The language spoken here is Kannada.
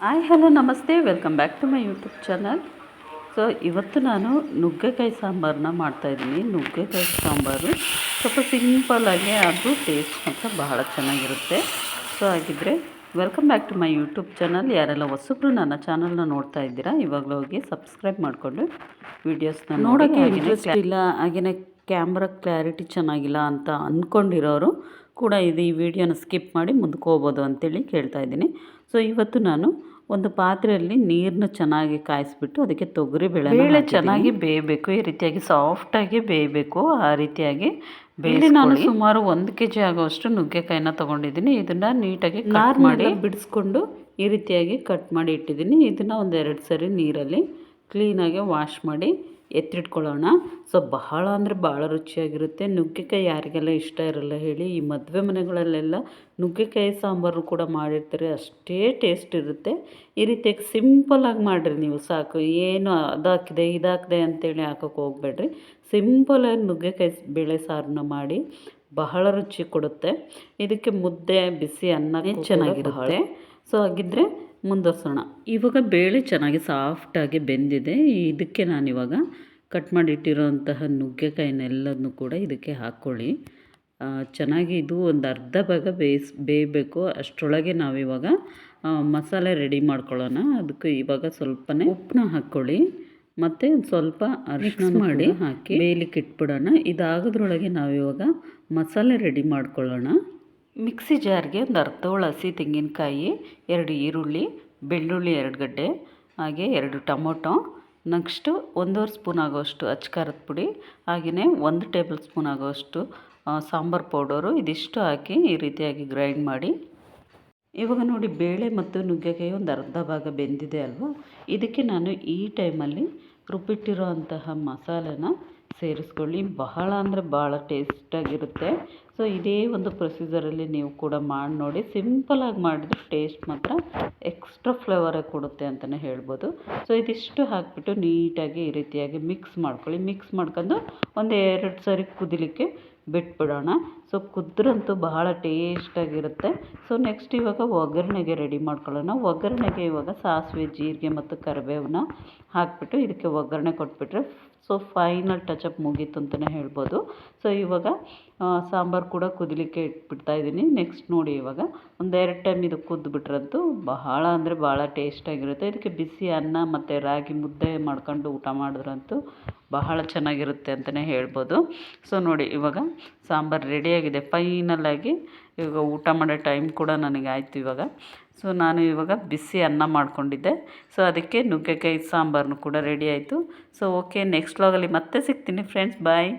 ಹಾಯ್ ಹಲೋ ನಮಸ್ತೆ. Welcome back to my YouTube channel so ಇವತ್ತು ನಾನು ನುಗ್ಗೆಕಾಯಿ ಸಾಂಬಾರನ್ನ ಮಾಡ್ತಾಯಿದ್ದೀನಿ ನುಗ್ಗೆಕಾಯಿ ಸಾಂಬಾರು ಸ್ವಲ್ಪ ಸಿಂಪಲ್ಲಾಗಿ ಅದು ಟೇಸ್ಟ್ ಮಾತ್ರ ಬಹಳ ಚೆನ್ನಾಗಿರುತ್ತೆ. ಸೊ ಹಾಗಿದ್ರೆ welcome back to my YouTube channel ಯಾರೆಲ್ಲ ಹೊಸಬ್ರು ನನ್ನ ಚಾನಲ್ನ ನೋಡ್ತಾ ಇದ್ದೀರಾ ಇವಾಗಲೂ ಹೋಗಿ ಸಬ್ಸ್ಕ್ರೈಬ್ ಮಾಡಿಕೊಂಡು ವೀಡಿಯೋಸ್ನ ನೋಡೋಕ್ಕೆ ಇಂಟ್ರೆಸ್ಟ್ ಇಲ್ಲ ಹಾಗೆಯೇ ಕ್ಯಾಮ್ರಾ ಕ್ಲಾರಿಟಿ ಚೆನ್ನಾಗಿಲ್ಲ ಅಂತ ಅಂದ್ಕೊಂಡಿರೋರು ಕೂಡ ಇದು ಈ ವಿಡಿಯೋನ ಸ್ಕಿಪ್ ಮಾಡಿ ಮುಂದ್ಕೋಬೋದು ಅಂತೇಳಿ ಕೇಳ್ತಾ ಇದ್ದೀನಿ. ಸೊ ಇವತ್ತು ನಾನು ಒಂದು ಪಾತ್ರೆಯಲ್ಲಿ ನೀರನ್ನ ಚೆನ್ನಾಗಿ ಕಾಯಿಸ್ಬಿಟ್ಟು ಅದಕ್ಕೆ ತೊಗರಿ ಬೇಳೆ ಬೇಳೆ ಚೆನ್ನಾಗಿ ಬೇಯಬೇಕು ಈ ರೀತಿಯಾಗಿ ಸಾಫ್ಟಾಗಿ ಬೇಯಬೇಕು ಆ ರೀತಿಯಾಗಿ ಬೇಳೆ ನಾನು ಸುಮಾರು ಒಂದು ಕೆ ಜಿ ಆಗೋಷ್ಟು ನುಗ್ಗೆಕಾಯಿನ ತೊಗೊಂಡಿದ್ದೀನಿ. ಇದನ್ನು ನೀಟಾಗಿ ಕಟ್ ಮಾಡಿ ಬಿಡಿಸ್ಕೊಂಡು ಈ ರೀತಿಯಾಗಿ ಕಟ್ ಮಾಡಿ ಇಟ್ಟಿದ್ದೀನಿ. ಇದನ್ನು ಒಂದೆರಡು ಎರಡು ಸರಿ ನೀರಲ್ಲಿ ಕ್ಲೀನಾಗಿ ವಾಶ್ ಮಾಡಿ ಎತ್ತಿಟ್ಕೊಳ್ಳೋಣ. ಸೊ ಬಹಳ ಅಂದರೆ ಭಾಳ ರುಚಿಯಾಗಿರುತ್ತೆ. ನುಗ್ಗೆಕಾಯಿ ಯಾರಿಗೆಲ್ಲ ಇಷ್ಟ ಇರಲ್ಲ ಹೇಳಿ ಈ ಮದುವೆ ಮನೆಗಳಲ್ಲೆಲ್ಲ ನುಗ್ಗೆಕಾಯಿ ಸಾಂಬಾರು ಕೂಡ ಮಾಡಿರ್ತಾರೆ. ಅಷ್ಟೇ ಟೇಸ್ಟ್ ಇರುತ್ತೆ. ಈ ರೀತಿಯಾಗಿ ಸಿಂಪಲಾಗಿ ಮಾಡಿರಿ ನೀವು ಸಾಕು. ಏನು ಅದಾಕಿದೆ ಇದಾಕಿದೆ ಅಂತೇಳಿ ಹಾಕೋಕೆ ಹೋಗ್ಬೇಡ್ರಿ. ಸಿಂಪಲಾಗಿ ನುಗ್ಗೆಕಾಯಿ ಬೇಳೆ ಸಾರನ್ನ ಮಾಡಿ ಬಹಳ ರುಚಿ ಕೊಡುತ್ತೆ. ಇದಕ್ಕೆ ಮುದ್ದೆ ಬಿಸಿ ಅನ್ನ ಚೆನ್ನಾಗಿರುತ್ತೆ. ಸೊ ಹಾಗಿದ್ರೆ ಮುಂದುವರ್ಸೋಣ ಇವಾಗ ಬೇಳೆ ಚೆನ್ನಾಗಿ ಸಾಫ್ಟಾಗಿ ಬೆಂದಿದೆ. ಇದಕ್ಕೆ ನಾನಿವಾಗ ಕಟ್ ಮಾಡಿಟ್ಟಿರೋಂತಹ ನುಗ್ಗೆಕಾಯಿನೆಲ್ಲದನ್ನು ಕೂಡ ಇದಕ್ಕೆ ಹಾಕ್ಕೊಳ್ಳಿ. ಚೆನ್ನಾಗಿ ಇದು ಒಂದು ಅರ್ಧ ಭಾಗ ಬೇಯಿಸ್ ಬೇಯಬೇಕು. ಅಷ್ಟರೊಳಗೆ ನಾವಿವಾಗ ಮಸಾಲೆ ರೆಡಿ ಮಾಡ್ಕೊಳ್ಳೋಣ. ಅದಕ್ಕೆ ಇವಾಗ ಸ್ವಲ್ಪನೇ ಉಪ್ಪನ್ನ ಹಾಕ್ಕೊಳ್ಳಿ. ಮತ್ತು ಒಂದು ಸ್ವಲ್ಪ ಅರಿಶಿನ ಮಾಡಿ ಹಾಕಿ ಬೇಯಲಿಕ್ಕೆ ಇಟ್ಬಿಡೋಣ. ಇದಾಗೋದ್ರೊಳಗೆ ನಾವಿವಾಗ ಮಸಾಲೆ ರೆಡಿ ಮಾಡ್ಕೊಳ್ಳೋಣ. ಮಿಕ್ಸಿ ಜಾರ್ಗೆ ಒಂದು ಅರ್ಧ ಹಸಿ ತೆಂಗಿನಕಾಯಿ, ಎರಡು ಈರುಳ್ಳಿ, ಬೆಳ್ಳುಳ್ಳಿ ಎರಡು ಗಡ್ಡೆ, ಹಾಗೆ ಎರಡು ಟೊಮೊಟೊ, ನೆಕ್ಸ್ಟು ಒಂದೂವರೆ ಸ್ಪೂನ್ ಆಗೋಷ್ಟು ಅಚ್ಕಾರದ ಪುಡಿ, ಹಾಗೆಯೇ ಒಂದು ಟೇಬಲ್ ಸ್ಪೂನ್ ಆಗೋಷ್ಟು ಸಾಂಬಾರು ಪೌಡರು ಇದಿಷ್ಟು ಹಾಕಿ ಈ ರೀತಿಯಾಗಿ ಗ್ರೈಂಡ್ ಮಾಡಿ. ಇವಾಗ ನೋಡಿ ಬೇಳೆ ಮತ್ತು ನುಗ್ಗೆಕಾಯಿ ಒಂದು ಅರ್ಧ ಭಾಗ ಬೆಂದಿದೆ ಅಲ್ವಾ? ಇದಕ್ಕೆ ನಾನು ಈ ಟೈಮಲ್ಲಿ ರುಬ್ಬಿಟ್ಟಿರೋ ಅಂತಹ ಮಸಾಲೆನ ಸೇರಿಸ್ಕೊಳ್ಳಿ. ಬಹಳ ಅಂದರೆ ಭಾಳ ಟೇಸ್ಟಾಗಿರುತ್ತೆ. ಸೊ ಇದೇ ಒಂದು ಪ್ರೊಸೀಜರಲ್ಲಿ ನೀವು ಕೂಡ ಮಾಡಿ ನೋಡಿ ಸಿಂಪಲಾಗಿ ಮಾಡಿದ್ರೆ ಟೇಸ್ಟ್ ಮಾತ್ರ ಎಕ್ಸ್ಟ್ರಾ ಫ್ಲೇವರಾಗಿ ಕೊಡುತ್ತೆ ಅಂತಲೇ ಹೇಳ್ಬೋದು. ಸೊ ಇದಿಷ್ಟು ಹಾಕಿಬಿಟ್ಟು ನೀಟಾಗಿ ಈ ರೀತಿಯಾಗಿ ಮಿಕ್ಸ್ ಮಾಡ್ಕೊಳ್ಳಿ. ಮಿಕ್ಸ್ ಮಾಡ್ಕೊಂಡು ಒಂದು ಎರಡು ಸರಿ ಕುದಿಲಿಕ್ಕೆ ಬಿಟ್ಬಿಡೋಣ. ಸೊ ಕುದ್ರಂತೂ ಬಹಳ ಟೇಸ್ಟಾಗಿರುತ್ತೆ ಸೊ ನೆಕ್ಸ್ಟ್ ಇವಾಗ ಒಗ್ಗರಣೆಗೆ ರೆಡಿ ಮಾಡ್ಕೊಳ್ಳೋಣ. ಒಗ್ಗರಣೆಗೆ ಇವಾಗ ಸಾಸಿವೆ, ಜೀರಿಗೆ ಮತ್ತು ಕರಿಬೇವನ್ನ ಹಾಕಿಬಿಟ್ಟು ಇದಕ್ಕೆ ಒಗ್ಗರಣೆ ಕೊಟ್ಬಿಟ್ರೆ ಸೊ ಫೈನಲ್ ಟಚಪ್ ಮುಗೀತು ಅಂತಲೇ ಹೇಳ್ಬೋದು. ಸೊ ಇವಾಗ ಸಾಂಬಾರು ಕೂಡ ಕುದಿಲಿಕ್ಕೆ ಇಟ್ಬಿಡ್ತಾ ಇದ್ದೀನಿ. ನೆಕ್ಸ್ಟ್ ನೋಡಿ ಇವಾಗ ಒಂದೆರಡು ಟೈಮ್ ಇದು ಕುದ್ದುಬಿಟ್ರಂತೂ ಬಹಳ ಅಂದರೆ ಭಾಳ ಟೇಸ್ಟಾಗಿರುತ್ತೆ ಇದಕ್ಕೆ ಬಿಸಿ ಅನ್ನ ಮತ್ತು ರಾಗಿ ಮುದ್ದೆ ಮಾಡ್ಕೊಂಡು ಊಟ ಮಾಡಿದ್ರಂತೂ ಬಹಳ ಚೆನ್ನಾಗಿರುತ್ತೆ ಅಂತಲೇ ಹೇಳ್ಬೋದು. ಸೊ ನೋಡಿ ಇವಾಗ ಸಾಂಬಾರು ರೆಡಿಯಾಗಿದೆ ಫೈನಲಾಗಿ ಇವಾಗ ಊಟ ಮಾಡೋ ಟೈಮ್ ಕೂಡ ನನಗೆ ಆಯಿತು ಇವಾಗ. ಸೊ ನಾನು ಇವಾಗ ಬಿಸಿ ಅನ್ನ ಮಾಡ್ಕೊಂಡಿದ್ದೆ. ಸೊ ಅದಕ್ಕೆ ನುಗ್ಗೆಕಾಯಿ ಸಾಂಬಾರನ್ನು ಕೂಡ ರೆಡಿ ಆಯಿತು. ಸೊ ಓಕೆ ನೆಕ್ಸ್ಟ್ ವ್ಲಾಗಲ್ಲಿ ಮತ್ತೆ ಸಿಗ್ತೀನಿ ಫ್ರೆಂಡ್ಸ್ ಬಾಯ್